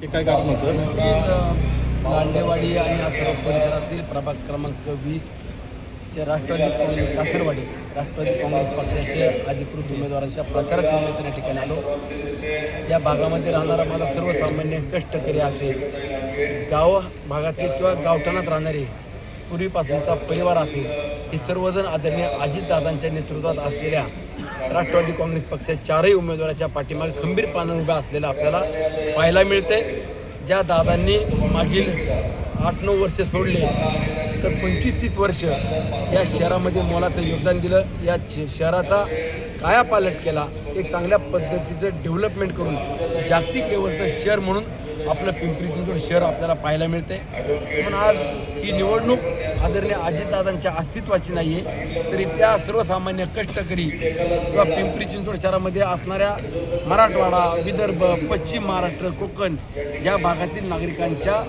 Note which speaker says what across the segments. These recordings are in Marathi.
Speaker 1: ते काय कारण होतं
Speaker 2: लांडेवाडी आणि आसरा परिसरातील प्रभाग क्रमांक वीस चे राष्ट्रवादी कासरवाडी राष्ट्रवादी काँग्रेस पक्षाचे अधिकृत उमेदवारांच्या प्रचाराच्या निमित्ताने या ठिकाणी आलो. या भागामध्ये राहणारा माझा सर्वसामान्य कष्टकरी असेल गाव भागातील किंवा गावठाणात राहणारे पूर्वीपासूनचा परिवार असेल हे सर्वजण आदरणीय अजितदादांच्या नेतृत्वात असलेल्या राष्ट्रवादी काँग्रेस पक्षाच्या चारही उमेदवाराच्या पाठीमागे खंबीर पानं उभ्या असलेलं आपल्याला पाहायला मिळते. ज्या दादांनी मागील आठ नऊ वर्ष सोडले तर पंचवीस तीस वर्ष या शहरामध्ये मोलाचं योगदान दिलं. या श- शहराचा कायापालट केला. एक चांगल्या पद्धतीचं डेव्हलपमेंट करून जागतिक लेवलचं शहर म्हणून आपलं पिंपरी चिंचवड शहर आपल्याला पाहायला मिळते म्हणून आज ही निवडणूक आदरणीय अजितदादांच्या अस्तित्वाची नाही आहे तरी त्या सर्वसामान्य कष्टकरी किंवा पिंपरी चिंचवड शहरामध्ये असणाऱ्या मराठवाडा विदर्भ पश्चिम महाराष्ट्र कोकण या भागातील नागरिकांच्या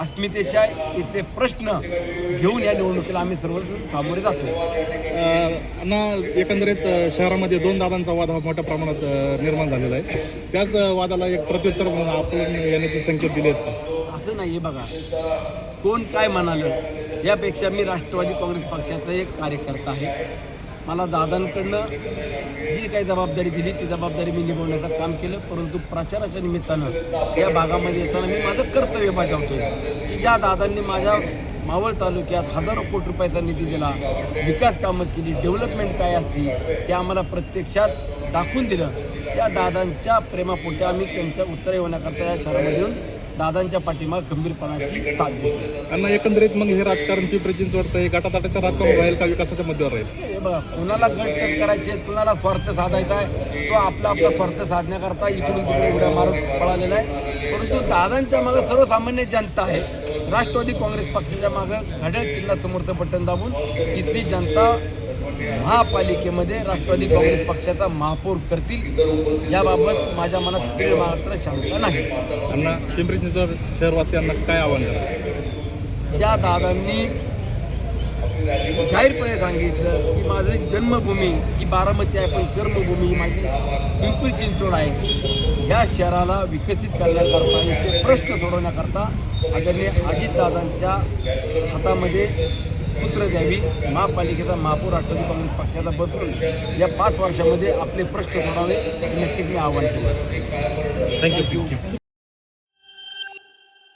Speaker 2: अस्मितेच्या इथे प्रश्न घेऊन या निवडणुकीला आम्ही सर्व सामोरे जातो
Speaker 1: ना एकंदरीत शहरामध्ये दोन दादांचा वाद हा मोठ्या प्रमाणात निर्माण झालेला आहे. त्याच वादाला एक प्रत्युत्तर म्हणून आपण येण्याचे संकेत दिले आहेत
Speaker 2: असं नाही आहे बघा. कोण काय म्हणालं यापेक्षा मी राष्ट्रवादी काँग्रेस पक्षाचा एक कार्यकर्ता आहे. मला दादांकडनं जी काही जबाबदारी दिली ती जबाबदारी मी निभवण्याचं काम केलं. परंतु प्रचाराच्या निमित्तानं या भागामध्ये येताना मी माझं कर्तव्य बजावतोय की ज्या दादांनी माझ्या मावळ तालुक्यात हजारो कोटी रुपयाचा निधी दिला. विकास कामं केली डेव्हलपमेंट काय असती ते आम्हाला प्रत्यक्षात दाखवून दिलं. त्या दादांच्या प्रेमापोटी आम्ही त्यांच्या उत्तर येण्याकरता या शहरामध्ये येऊन दादांच्या पाठीमाग खंबीरपणाची साथ देतो
Speaker 1: अण्णा एकंदरीत मग हे राजकारण पिंपरी चिंचवडचं हे गटातटाचं राजकारण राहील का विकासाच्या मुद्द्यावर राहील?
Speaker 2: हे बघा कुणाला गटतट करायचे कुणाला स्वार्थ साधायचा आहे तो आपला आपला स्वार्थ साधण्याकरता इकडून तिकडे उड्या मारून पळालेला आहे. परंतु दादांच्या मागं सर्वसामान्य जनता आहे. राष्ट्रवादी काँग्रेस पक्षाच्या मागं घड्याळ चिन्हासमोरचं बटन दाबून इथली जनता महापालिकेमध्ये राष्ट्रवादी काँग्रेस पक्षाचा महापौर करतील याबाबत माझ्या मनात तीळ मात्र शंका नाही.
Speaker 1: अण्णा पिंपरी चिंचवड शहरवासियांना काय आव्हान करा
Speaker 2: ज्या दादांनी जाहीरपणे सांगितलं की माझं जन्मभूमी ही बारामती आहे पण कर्मभूमी ही माझी पिंपरी चिंचवड आहे. ह्या शहराला विकसित करण्याकरता इथे प्रश्न सोडवण्याकरता आदरणीय अजितदादांच्या हातामध्ये सूत्र द्यावी महापालिकेचा महापौर राष्ट्रवादी काँग्रेस पक्षाला बसून या पाच वर्षामध्ये आपले प्रश्न सोडावे हे नक्कीच मी आव्हान केलं
Speaker 1: थँक्यू